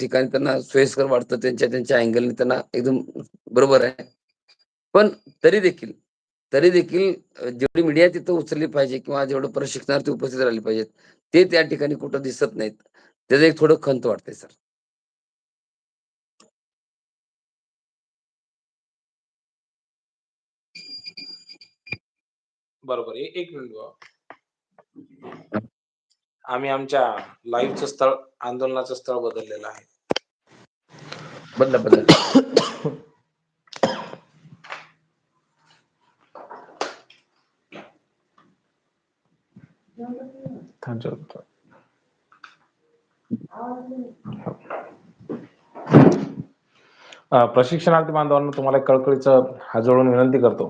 ठिकाणी त्यांना सोयीस्कर वाटतं त्यांच्या त्यांच्या अँगलने त्यांना एकदम बरोबर आहे. पण तरी देखील तरी देखील जेवढी मीडिया तिथं उचलली पाहिजे किंवा जेवढं प्रशिक्षणार्थी उपस्थित राहिले पाहिजेत ते त्या ठिकाणी कुठं दिसत नाहीत. त्याचं एक थोडं खंत वाटतंय सर. बरोबर. एक मिनिट आम्ही आमच्या लाईव्हचं स्थळ आंदोलनाचं स्थळ बदललेलं आहे. बदला बदला. प्रशिक्षणार्थी बांधवांना तुम्हाला एक कळकळीचं जोडून विनंती करतो.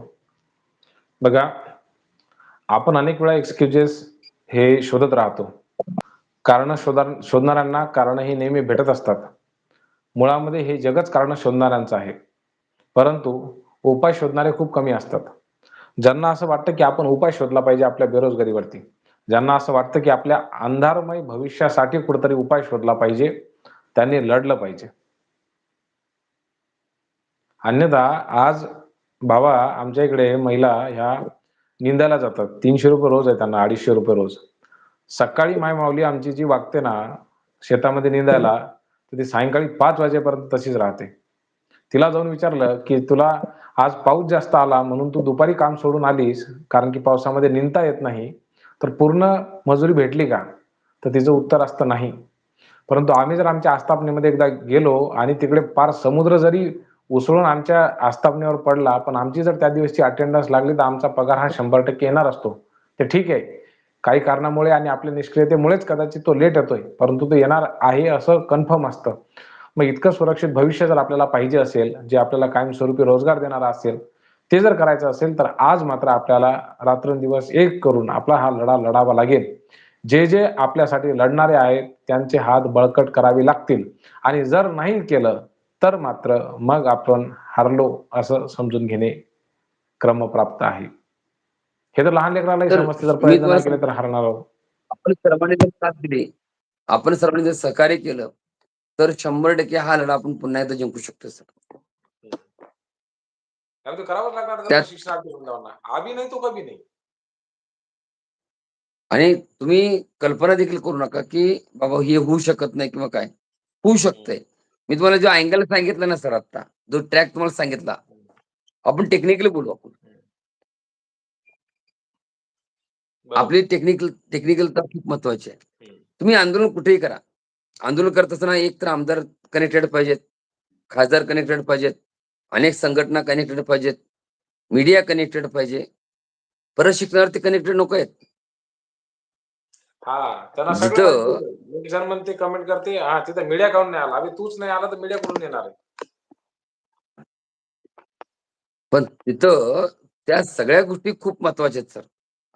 बघा आपण अनेक वेळा एक्सक्युजेस हे शोधत राहतो. कारण शोधा शोधणाऱ्यांना कारण ही नेहमी भेटत असतात. मुळामध्ये हे जगच कारण शोधणाऱ्यांचं आहे. परंतु उपाय शोधणारे खूप कमी असतात. ज्यांना असं वाटतं की आपण उपाय शोधला पाहिजे आपल्या बेरोजगारीवरती ज्यांना असं वाटतं की आपल्या अंधारमय भविष्यासाठी कुठेतरी उपाय शोधला पाहिजे त्यांनी लढलं पाहिजे. अन्यथा आज बाबा आमच्या इकडे महिला ह्या निंदायला जातात. तीनशे रुपये रोज आहे त्यांना अडीचशे रुपये रोज. सकाळी माय माऊली आमची जी वागते ना शेतामध्ये निंदायला तर ती सायंकाळी पाच वाजेपर्यंत तशीच राहते. तिला जाऊन विचारलं की तुला आज पाऊस जास्त आला म्हणून तू दुपारी काम सोडून आलीस कारण की पावसामध्ये निंदता येत नाही तर पूर्ण मजुरी भेटली का? तर तिचं उत्तर असतं नाही. परंतु आम्ही जर आमच्या आस्थापनेमध्ये एकदा गेलो आणि तिकडे पार समुद्र जरी उसळून आमच्या आस्थापनेवर पडला पण आमची जर त्या दिवसची अटेंडन्स लागली तर आमचा पगार हा शंभर टक्के येणार असतो. ते ठीक आहे. काही कारणामुळे आणि आपल्या निष्क्रियतेमुळेच कदाचित तो लेट येतोय. परंतु तो येणार आहे असं कन्फर्म असतं. मग इतकं सुरक्षित भविष्य जर आपल्याला पाहिजे असेल जे आपल्याला कायमस्वरूपी रोजगार देणारा असेल ते जर करायचं असेल तर आज मात्र आपल्याला रात्रंदिवस एक करून आपला हा लढा लढावा लागेल. जे जे आपल्यासाठी लढणारे आहेत त्यांचे हात बळकट करावे लागतील. आणि जर नाही केलं तर मात्र मग आपण हरलो असं समजून घेणे क्रमप्राप्त आहे. हे तर लहान लेकरालाही समजते जर प्रयत्न नाही केले तर हरणार आहोत. आपण सर्वांनी जर साथ दिली आपण सर्वांनी जर सहकार्य केलं तर शंभर टक्के हा लढा आपण पुन्हा एकदा जिंकू शकतो सर. करावंच लागणार आम्ही नाही तो नाही. आणि तुम्ही कल्पना देखील करू नका की बाबा हे होऊ शकत नाही किंवा काय. होऊ शकतंय. मी तुम्हाला जो अँगल सांगितला ना सर आता जो ट्रॅक तुम्हाला सांगितला आपण टेक्निकली बोलू आपण बरोबर. आपली टेक्निकल टेक्निकल तर खूप महत्वाची आहे. तुम्ही आंदोलन कुठेही करा. आंदोलन करत असताना एक तर आमदार कनेक्टेड पाहिजेत खासदार कनेक्टेड पाहिजेत अनेक संघटना कनेक्टेड पाहिजेत मीडिया कनेक्टेड पाहिजे. परत शिकणार्थी कनेक्टेड नको आहेत. हा म्हणते कमेंट करते हा तिथं मीडिया काऊन नाही आला? तूच नाही आला तर मीडिया कुठून येणार आहे? पण तिथं त्या सगळ्या गोष्टी खूप महत्त्वाच्या आहेत सर.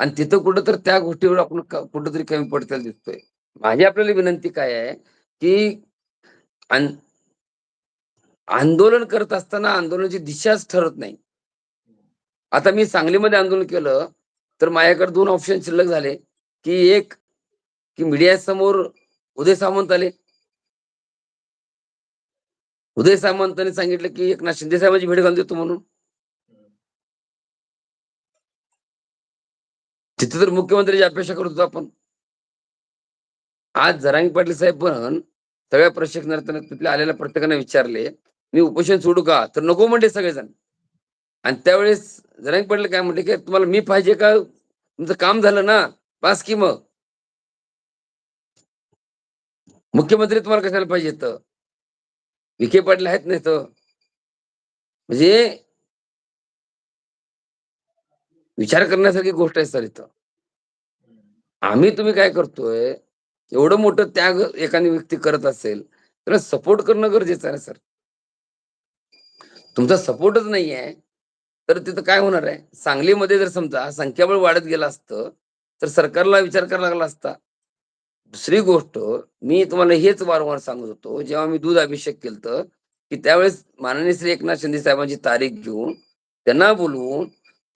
आणि तिथं कुठं तर त्या गोष्टीवर आपण कुठंतरी कमी पडताना दिसतोय. माझी आपल्याला विनंती काय आहे की आंदोलन करत असताना आंदोलनाची दिशाच ठरत नाही. आता मी सांगलीमध्ये आंदोलन केलं तर माझ्याकडे दोन ऑप्शन शिल्लक झाले की एक की मीडिया समोर उदय सामंत आले. उदय सामंतांनी सांगितलं की एकनाथ शिंदे साहेबांची भेट घालून देतो म्हणून. तिथे तर मुख्यमंत्र्याची अपेक्षा करत होतो आपण. आज जरांगी पाटील साहेब पण सगळ्या प्रशिक्षणार्थ्यांना तिथल्या आलेल्या प्रत्येकाने विचारले मी उपोषण सोडू का? तर नको म्हणले सगळेजण. आणि त्यावेळेस जरांगी पाटील काय म्हणले की तुम्हाला मी पाहिजे का? तुमचं काम झालं ना? पास की मग? मुख्यमंत्री तुम्हाला कशाला पाहिजे विखे पाटील आहेत नाही तर म्हणजे विचार करण्यासारखी गोष्ट आहे सर इथं. आम्ही तुम्ही काय करतोय एवढं मोठं त्याग एखादी व्यक्ती करत असेल तर सपोर्ट करणं गरजेचं आहे सर. तुमचा सपोर्टच नाही आहे तर तिथं काय होणार आहे? सांगलीमध्ये जर समजा संख्याबळ वाढत गेलं असतं तर सरकारला विचार करायला लागला असता. दुसरी गोष्ट मी तुम्हाला हेच वारंवार सांगत होतो जेव्हा मी दूध अभिषेक केलं की त्यावेळेस माननीय श्री एकनाथ शिंदे साहेबांची तारीख घेऊन त्यांना बोलवून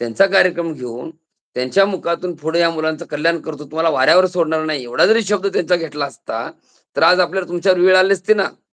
त्यांचा कार्यक्रम घेऊन त्यांच्या मुखातून पुढे या मुलांचं कल्याण करतो. तुम्हाला वाऱ्यावर सोडणार नाही. एवढा जरी शब्द त्यांचा घेतला असता तर आज आपल्याला तुमच्यावर वेळ आली असते ना.